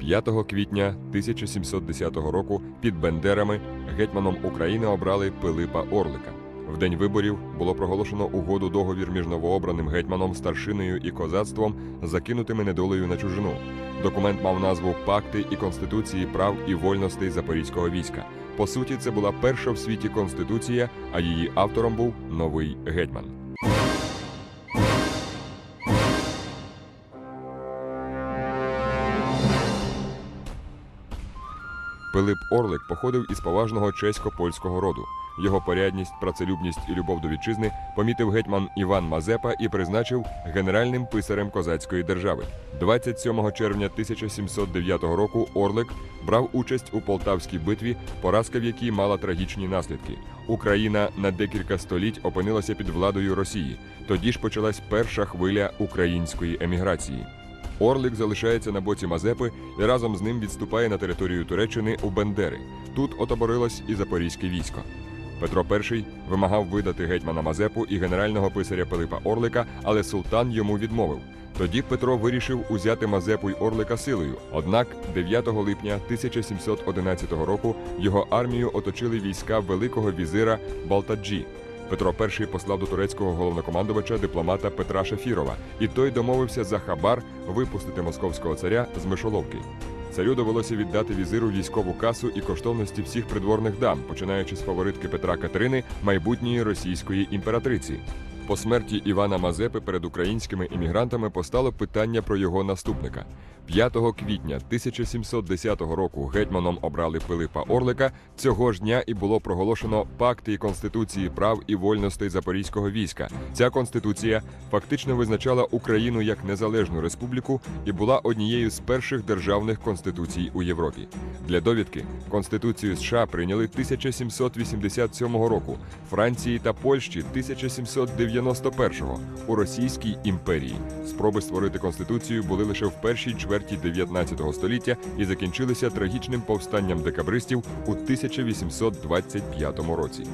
5 квітня 1710 року під Бендерами гетьманом України обрали Пилипа Орлика. В день виборів було проголошено угоду договір між новообраним гетьманом, старшиною і козацтвом, закинутими недолею на чужину. Документ мав назву Пакти і Конституції прав і вольностей Запорізького війська. По суті, це була перша в світі конституція, а її автором був новий гетьман. Пилип Орлик походив із поважного чесько-польського роду. Його порядність, працелюбність і любов до вітчизни помітив гетьман Іван Мазепа і призначив генеральним писарем козацької держави. 27 червня 1709 року Орлик брав участь у Полтавській битві, поразка в якій мала трагічні наслідки. Україна на декілька століть опинилася під владою Росії. Тоді ж почалась перша хвиля української еміграції. Орлик залишається на боці Мазепи і разом з ним відступає на територію Туреччини у Бендери. Тут отоборилось і запорізьке військо. Петро І вимагав видати гетьмана Мазепу і генерального писаря Пилипа Орлика, але султан йому відмовив. Тоді Петро вирішив узяти Мазепу й Орлика силою. Однак 9 липня 1711 року його армію оточили війська великого візира Балтаджі. Петро І послав до турецького головнокомандувача дипломата Петра Шафірова, і той домовився за хабар випустити московського царя з мишоловки. Царю довелося віддати візиру військову касу і коштовності всіх придворних дам, починаючи з фаворитки Петра Катерини, майбутньої російської імператриці. По смерті Івана Мазепи перед українськими іммігрантами постало питання про його наступника. 5 квітня 1710 року гетьманом обрали Пилипа Орлика. Цього ж дня і було проголошено пакти і конституції прав і вольностей запорізького війська. Ця конституція фактично визначала Україну як незалежну республіку і була однією з перших державних конституцій у Європі. Для довідки Конституцію США прийняли 1787 року, Франції та Польщі 1791 у Російській імперії. Спроби створити конституцію були лише в першій чверті 19 століття і закінчилися трагічним повстанням декабристів у 1825 році.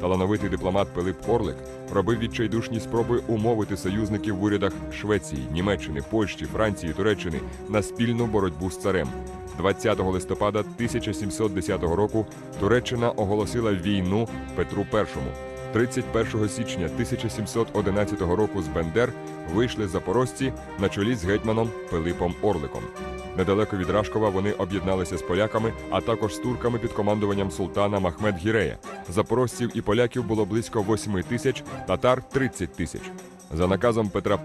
Талановитий дипломат Пилип Орлик робив відчайдушні спроби умовити союзників в урядах Швеції, Німеччини, Польщі, Франції, Туреччини на спільну боротьбу з царем. 20 листопада 1710 року Туреччина оголосила війну Петру І. 31 січня 1711 року з Бендер вийшли запорожці на чолі з гетьманом Пилипом Орликом. Недалеко від Рашкова вони об'єдналися з поляками, а також з турками під командуванням султана Махмед Гірея. Запорожців і поляків було близько 8 тисяч, татар 30 тисяч. За наказом Петра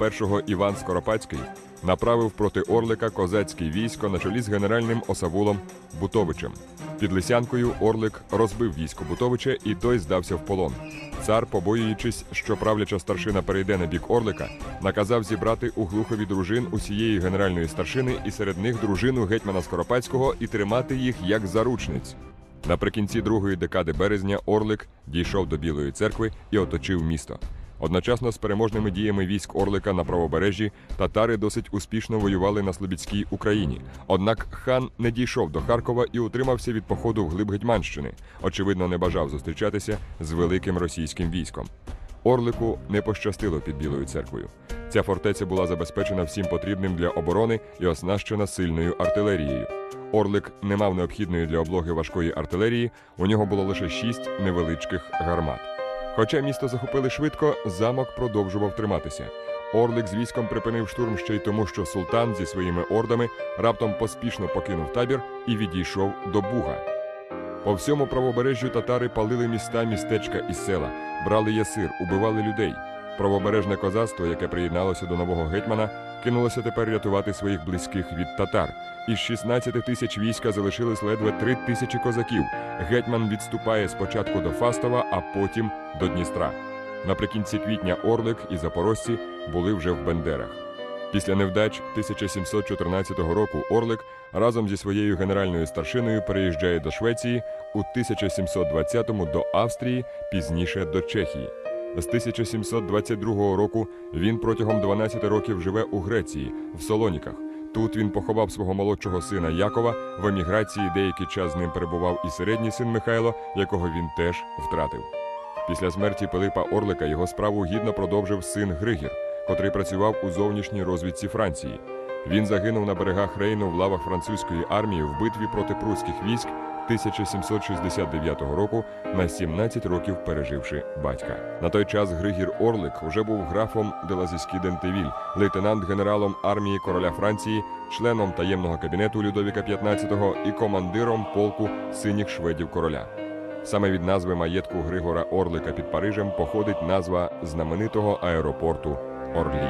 І Іван Скоропадський направив проти Орлика козацьке військо на чолі з генеральним осавулом Бутовичем. Під Лисянкою Орлик розбив військо Бутовича і той здався в полон. Цар, побоюючись, що правляча старшина перейде на бік Орлика, наказав зібрати у глухові дружин усієї генеральної старшини і серед них дружину гетьмана Скоропадського і тримати їх як заручниць. Наприкінці другої декади березня Орлик дійшов до Білої церкви і оточив місто. Одночасно з переможними діями військ Орлика на правобережжі татари досить успішно воювали на Слобідській Україні. Однак хан не дійшов до Харкова і утримався від походу вглиб Гетьманщини. Очевидно, не бажав зустрічатися з великим російським військом. Орлику не пощастило під Білою церквою. Ця фортеця була забезпечена всім потрібним для оборони і оснащена сильною артилерією. Орлик не мав необхідної для облоги важкої артилерії, у нього було лише шість невеличких гармат. Хоча місто захопили швидко, замок продовжував триматися. Орлик з військом припинив штурм ще й тому, що султан зі своїми ордами раптом поспішно покинув табір і відійшов до Буга. По всьому правобережжю татари палили міста, містечка і села, брали ясир, убивали людей. Правобережне козацтво, яке приєдналося до нового гетьмана, кинулося тепер рятувати своїх близьких від татар. Із 16 тисяч війська залишились ледве 3 тисячі козаків. Гетьман відступає спочатку до Фастова, а потім до Дністра. Наприкінці квітня Орлик і запорожці були вже в Бендерах. Після невдач 1714 року Орлик разом зі своєю генеральною старшиною переїжджає до Швеції, у 1720-му до Австрії, пізніше до Чехії. З 1722 року він протягом 12 років живе у Греції, в Солоніках. Тут він поховав свого молодшого сина Якова. В еміграції деякий час з ним перебував і середній син Михайло, якого він теж втратив. Після смерті Пилипа Орлика його справу гідно продовжив син Григір, котрий працював у зовнішній розвідці Франції. Він загинув на берегах Рейну в лавах французької армії в битві проти прусських військ 1769 року, на 17 років переживши батька. На той час Григір Орлик уже був графом Делазіські Дентевіль, лейтенант-генералом армії короля Франції, членом таємного кабінету Людовіка XV і командиром полку синіх шведів короля. Саме від назви маєтку Григора Орлика під Парижем походить назва знаменитого аеропорту Орлі.